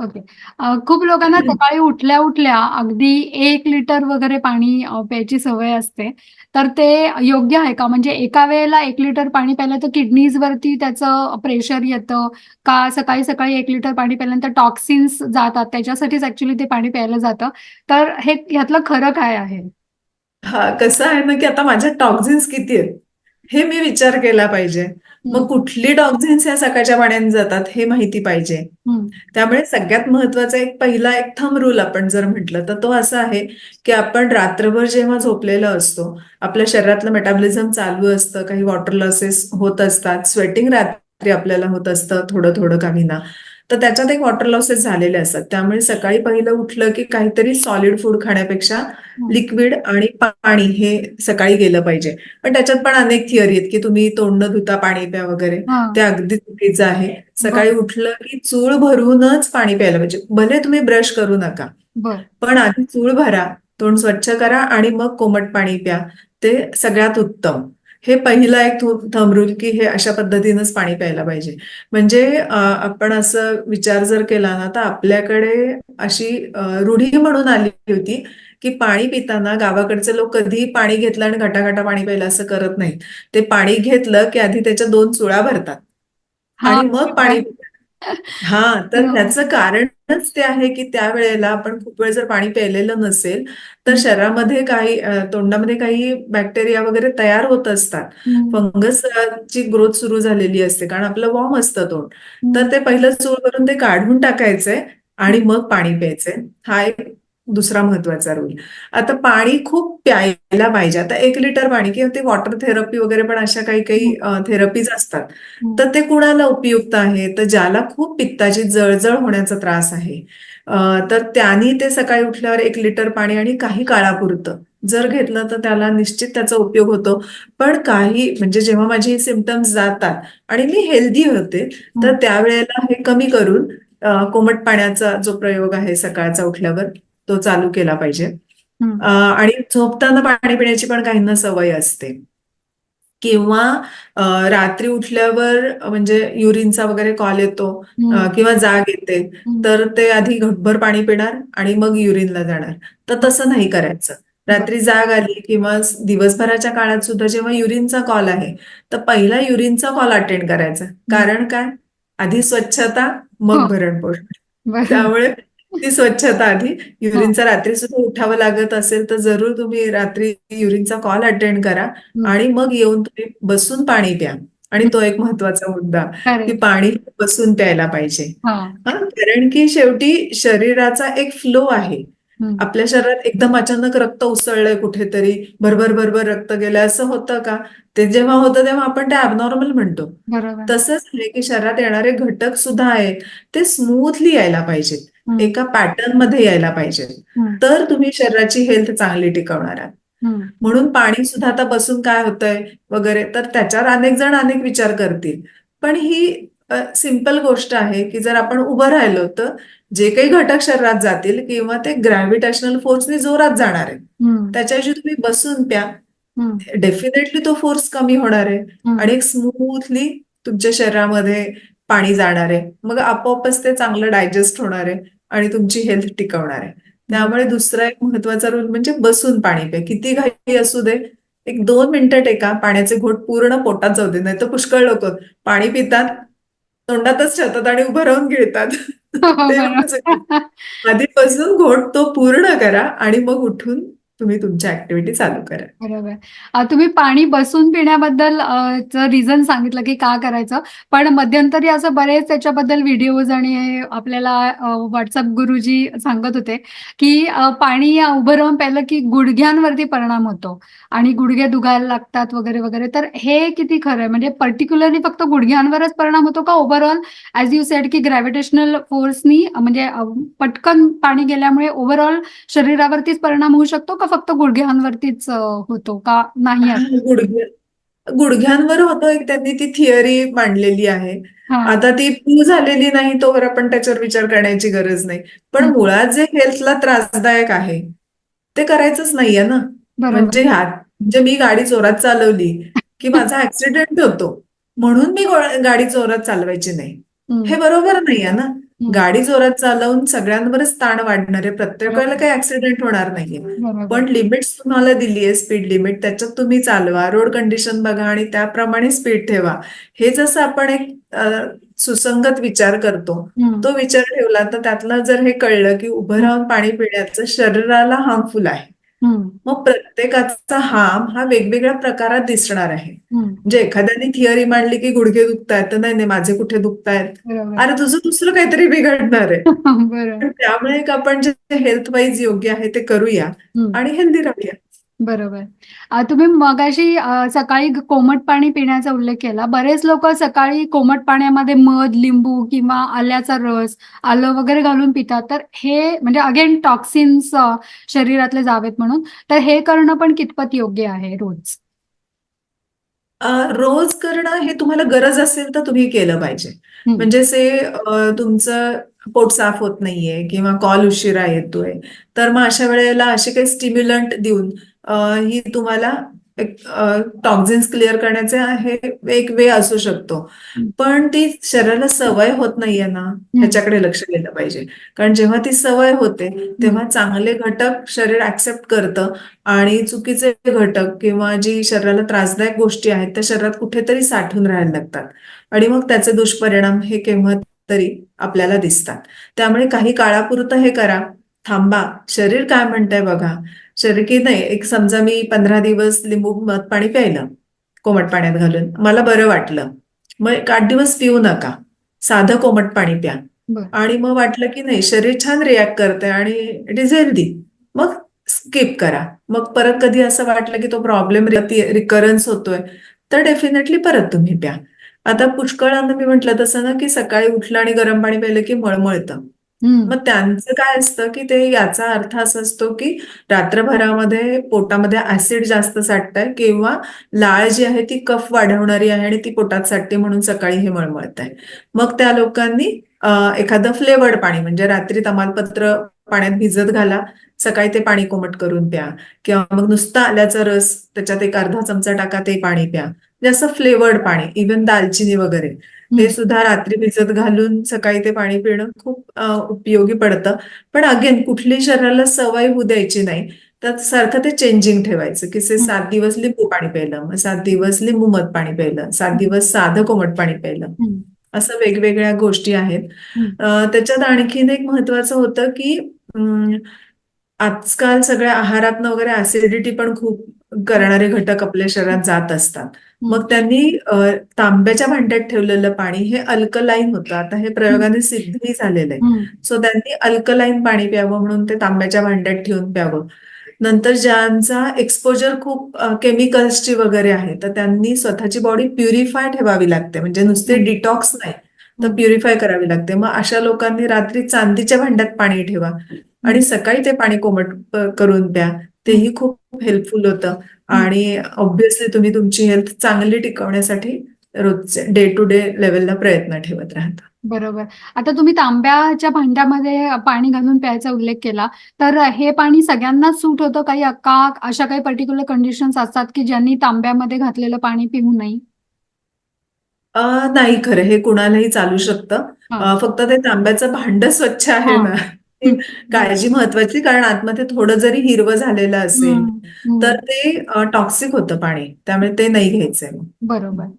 Okay. खूप लोकांना सकाळी उठल्या-उठल्या अगदी 1 लिटर वगैरे पाणी प्यायची सवय असते. तर ते योग्य आहे का? म्हणजे एका वेळेला 1 लिटर पाणी प्यायलं तर किडनीजवरती त्याचं प्रेशर येतं का सकाळी-सकाळी 1 लिटर पाणी प्यायल्यानंतर टॉक्सिन्स जातात त्याच्यासाठीच ॲक्चुअली ते पाणी प्यायलं जातं. तर हे ह्यातलं खरं काय आहे? हां, कसं आहे ना, की आता माझ्यात टॉक्सिन्स किती आहेत? हे मी विचार केला पाहिजे. मग कुठली टॉक्सिन्स या सकाळच्या पाण्याने जातात हे माहिती पाहिजे. त्यामुळे सगळ्यात महत्त्वाचा एक पहिला एक थंब रूल आपण जर म्हटलं तर तो असा आहे की आपण रात्रभर जेव्हा झोपलेलो असतो आपल्या शरीरातलं मेटाबॉलिझम चालू असतं काही वॉटर लॉसेस होत असतात स्वेटिंग रात्री आपल्याला होत असतं थोडं थोडं काहीना तर त्याच्यात एक वॉटर लॉसेस झालेले असतात. त्यामुळे सकाळी पहिलं उठलं की काहीतरी सॉलिड फूड खाण्यापेक्षा. लिक्विड आणि पाणी हे सकाळी गेलं पाहिजे. पण त्याच्यात पण अनेक थिअरी आहेत की तुम्ही तोंड धुता पाणी प्या वगैरे. ते अगदी चुकीचं आहे. सकाळी उठलं की चूळ भरूनच पाणी प्यायला पाहिजे. भले तुम्ही ब्रश करू नका. पण आधी चूळ भरा तोंड स्वच्छ करा आणि मग कोमट पाणी प्या. ते सगळ्यात उत्तम. हे पहिला एक थंब रूल की हे अशा पद्धतीनंच पाणी प्यायला पाहिजे. म्हणजे आपण असं विचार जर केला ना तर आपल्याकडे अशी रूढी म्हणून आली होती की पाणी पिताना गावाकडचे लोक कधीही पाणी घेतलं आणि घटाघटा पाणी प्यायला असं करत नाहीत. ते पाणी घेतलं की आधी त्याच्या दोन चुळा भरतात. आणि मग पाणी हा तर. त्याचं कारणच ते आहे की त्यावेळेला आपण खूप वेळ जर पाणी प्यायलेलं नसेल तर शरीरामध्ये काही तोंडामध्ये काही बॅक्टेरिया वगैरे तयार होत असतात. हं, फंगस ची ग्रोथ सुरू झालेली असते कारण आपलं वॉर्म असतं तोंड. तर ते पहिलं चूळ करून ते काढून टाकायचंय आणि. मग पाणी प्यायचंय हा एक दुसरा महत्त्वाचा रूल आता पाणी खूप प्यायला पाहिजे. आता एक लिटर पाणी किंवा ते वॉटर थेरपी वगैरे पण अशा काही काही थेरपीज असतात. हं. तर ते कुणाला उपयुक्त आहे? तर ज्याला खूप पित्ताची जळजळ होण्याचा त्रास आहे. तर त्यांनी ते सकाळी उठल्यावर एक लिटर पाणी आणि काही काळापुरतं. जर घेतलं तर त्याला निश्चित त्याचा उपयोग होतो. पण काही म्हणजे जेव्हा माझे सिमटम्स जातात आणि मी हेल्दी होते तर हं. त्यावेळेला हे कमी करून कोमट पाण्याचा जो प्रयोग आहे सकाळचा उठल्यावर तो चालू केला पाहिजे हं. आणि झोपताना पाणी पिण्याची पण काहींना सवय असते किंवा रात्री उठल्यावर म्हणजे युरिनचा वगैरे कॉल येतो हं. किंवा जाग येते हं. तर ते आधी घटभर पाणी पिणार आणि मग युरिनला जाणार तर तसं नाही करायचं. रात्री जाग आली किंवा दिवसभराच्या काळात सुद्धा जेव्हा युरिनचा कॉल आहे तर पहिला युरिनचा कॉल अटेंड करायचा कारण काय आधी स्वच्छता हो. मग भरणपोषण बरोबर. त्यामुळे ती स्वच्छता आधी. युरिनचा रात्री सुद्धा उठावं लागत असेल तर जरूर तुम्ही रात्री युरिनचा कॉल अटेंड करा. आणि मग येऊन तुम्ही बसून पाणी प्या आणि तो एक महत्त्वाचा मुद्दा की. पाणी बसून प्यायला पाहिजे कारण की शेवटी शरीराचा एक फ्लो आहे. आपल्या शरीरात एकदम अचानक रक्त उसळलंय कुठेतरी भरभर भरभर रक्त गेलंय असं होतं का ते जेव्हा होतं तेव्हा आपण ते ॲबनॉर्मल म्हणतो बरोबर. तसंच आहे की शरीरात येणारे घटक सुद्धा आहेत ते स्मूथली यायला पाहिजेत. एका पॅटर्नमध्ये यायला पाहिजेत हं. तर तुम्ही शरीराची हेल्थ चांगली टिकवणार आहात. म्हणून पाणी सुद्धा आता बसून काय होतंय वगैरे तर त्याच्यावर अनेक जण अनेक विचार करतील पण ही सिंपल गोष्ट आहे की जर आपण उभं राहिलो तर जे काही घटक शरीरात जातील किंवा ते ग्रॅव्हिटेशनल फोर्सने जोरात जाणार आहे. त्याच्याऐवजी तुम्ही बसून प्या. डेफिनेटली तो फोर्स कमी होणार आहे. आणि एक स्मूथली तुमच्या शरीरामध्ये पाणी जाणार आहे मग आपोआपच ते चांगलं डायजेस्ट होणार आहे आणि तुमची हेल्थ टिकवणार आहे त्यामुळे दुसरा एक महत्त्वाचा रूल म्हणजे बसून पाणी प्या किती घाई असू दे एक दोन मिनिटं टेका पाण्याचे घोट पूर्ण पोटात जाऊ दे नाही तर पुष्कळ लोक पाणी पितात तोंडातच ठेवतात आणि उभं राहून गिळतात. चुकीचं. आधीपासून घोट तो पूर्ण करा आणि मग उठून तुम्ही तुमच्या ऍक्टिव्हिटी चालू करा बरोबर. तुम्ही पाणी बसून पिण्याबद्दल रिझन सांगितलं की का करायचं. पण मध्यंतरी असं बरेच त्याच्याबद्दल व्हिडिओज आणि आपल्याला व्हॉट्सअप गुरुजी सांगत होते, की पाणी उभं राहून प्यायलं की गुडघ्यांवरती परिणाम होतो आणि गुडघे दुखायला लागतात वगैरे, वगैरे. तर हे किती खरं आहे? म्हणजे पर्टिक्युलरली फक्त गुडघ्यांवरच परिणाम होतो का ओव्हरऑल ऍज यू सेड की ग्रॅव्हिटेशनल फोर्सनी म्हणजे पटकन पाणी गेल्यामुळे ओव्हरऑल शरीरावरतीच परिणाम होऊ शकतो का फक्त गुडघ्यांवरतीच होतो का नाही गुडघ्यांवर होतो एक त्यांनी ती थिअरी मांडलेली आहे. आता ती प्रूव्ह झालेली नाही तोवर आपण त्याच्यावर विचार करण्याची गरज नाही पण. मुळात जे हेल्थला त्रासदायक आहे ते करायचंच नाहीये ना. म्हणजे ह्यात म्हणजे मी गाडी जोरात चालवली की माझा ऍक्सिडेंट होतो म्हणून मी गाडी जोरात चालवायची नाही हं. बरोबर नाहीये ना. गाडी जोरात चालवून सगळ्यांवरच ताण वाढणार आहे. प्रत्येक वेळेला काही ऍक्सिडेंट होणार नाहीये. पण लिमिट्स तुम्हाला दिली आहे स्पीड लिमिट त्याच्यात तुम्ही चालवा. रोड कंडिशन बघा आणि त्याप्रमाणे स्पीड ठेवा. हे जसं आपण एक सुसंगत विचार करतो. तो विचार ठेवला तर त्यातलं जर हे कळलं की उभं राहून पाणी पिण्याचं शरीराला हार्मफुल आहे. मग प्रत्येकाचा हार्म हा वेगवेगळ्या प्रकारात दिसणार आहे. म्हणजे एखाद्याने थिअरी मांडली की गुडघे दुखतायत तर नाही नाही माझे कुठे दुखतायत? अरे तुझं दुसरं काहीतरी बिघडणार आहे. त्यामुळे एक आपण जे हेल्थ वाईज योग्य आहे ते करूया. आणि हेल्दी राहूया. बरोबर. तुम्ही मगाशी सकाळी कोमट पाणी पिण्याचा उल्लेख केला. बरेच लोक सकाळी कोमट पाण्यामध्ये मध लिंबू किंवा आल्याचा रस आलं वगैरे घालून पितात. तर हे म्हणजे अगेन टॉक्सिन्स शरीरातले जावेत म्हणून. तर हे करणं पण कितपत योग्य आहे रोज? रोज करणं हे तुम्हाला गरज असेल तर तुम्ही केलं पाहिजे. म्हणजे से तुमचं पोट साफ होत नाहीये किंवा कॉल उशिरा येतोय तर मग अशा वेळेला असे काही स्टिम्युलंट देऊन ही तुम्हाला टॉक्झिन्स क्लिअर करण्याचे हे एक वे असू शकतो. पण ती शरीराला सवय होत नाहीये ना ह्याच्याकडे लक्ष दिलं पाहिजे. कारण जेव्हा ती सवय होते तेव्हा चांगले घटक शरीर ऍक्सेप्ट करतं आणि चुकीचे घटक किंवा जी शरीराला त्रासदायक गोष्टी आहेत त्या शरीरात कुठेतरी साठून राहायला लागतात. आणि मग त्याचे दुष्परिणाम हे केव्हा तरी आपल्याला दिसतात. त्यामुळे काही काळापुरतं हे करा. थांबा. शरीर काय म्हणतंय बघा. शरीर की नाही एक समजा मी पंधरा दिवस लिंबू मध पाणी प्यायलं कोमट पाण्यात घालून. मला बरं वाटलं. मग एक आठ दिवस पिऊ नका. साधं कोमट पाणी प्या. आणि मग वाटलं की नाही शरीर छान रिॲक्ट करतंय आणि इट इज हेल्दी मग स्किप करा. मग परत कधी असं वाटलं की तो प्रॉब्लेम रिकरन्स होतोय तर डेफिनेटली परत तुम्ही प्या. आता पुष्कळांना मी म्हटलं तसं ना की सकाळी उठलं आणि गरम पाणी प्यायलं की मळमळतं. हम्म. मग त्यांचं काय असतं की ते याचा अर्थ असा असतो की रात्रभरामध्ये पोटामध्ये ऍसिड जास्त साठतंय किंवा लाळ जी आहे ती कफ वाढवणारी आहे आणि ती पोटात साठते म्हणून सकाळी हे मळमळत आहे मग त्या लोकांनी एखादं फ्लेवर्ड पाणी म्हणजे रात्री तमालपत्र पाण्यात भिजत घाला सकाळी ते पाणी कोमट करून प्या. किंवा मग नुसतं आल्याचा रस त्याच्यात एक अर्धा चमचा टाका ते पाणी प्या. असं फ्लेवर्ड पाणी इव्हन दालचिनी वगैरे ते सुद्धा रात्री भिजत घालून सकाळी ते पाणी पिणं खूप उपयोगी पडतं. पण अगेन कुठली शरीराला सवय होऊ द्यायची नाही. तर सारखं ते चेंजिंग ठेवायचं की से सात दिवस लिंबू पाणी प्यायलं मग सात दिवस लिंबू मध पाणी प्यायलं सात दिवस साधं कोमट पाणी प्यायलं. असं वेगवेगळ्या गोष्टी आहेत. त्याच्यात आणखीन एक महत्वाचं होतं की आजकाल सगळ्या आहारातनं वगैरे ऍसिडिटी पण खूप करणारे घटक आपल्या शरीरात जात असतात. मग त्यांनी तांब्याच्या भांड्यात ठेवलेलं पाणी हे अल्कलाईन होतं. आता हे प्रयोगाने सिद्धही झालेलं आहे. सो त्यांनी अल्कलाईन पाणी प्यावं म्हणून ते तांब्याच्या भांड्यात ठेवून प्यावं. नंतर ज्यांचा एक्सपोजर खूप केमिकल्सची वगैरे आहे तर त्यांनी स्वतःची बॉडी प्युरिफाय ठेवावी लागते. म्हणजे नुसते डिटॉक्स नाही तर प्युरीफाय प्युरिफाय करावी लागते. मग अशा लोकांनी रात्री चांदीच्या भांड्यात पाणी ठेवा. आणि सकाळी ते पाणी कोमट करून प्या. तेही खूप हेल्पफुल होतं. आणि ऑब्व्हियसली तुम्ही तुमची हेल्थ चांगली टिकवण्यासाठी रोजचे डे टू डे लेवलला प्रयत्न ठेवत राहता. बरोबर. आता तुम्ही तांब्याच्या भांड्यामध्ये पाणी घालून प्यायचा उल्लेख केला. तर हे पाणी सगळ्यांनाच सूट होतं? काही का अशा काही पर्टिक्युलर कंडिशन्स असतात की ज्यांनी तांब्यामध्ये घातलेलं पाणी पिऊ नये? नाही खरं. हे कुणालाही चालू शकतं. फक्त ते तांब्याचं भांड स्वच्छ आहे. ना. काळजी महत्वाची कारण आतमध्ये थोडं जरी हिरवं झालेलं असेल. तर ते टॉक्सिक होतं पाणी. त्यामुळे ते नाही घ्यायचंय. बरोबर.